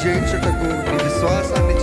శోధన రాగా జయించుటకు నీ విశ్వాసాన్ని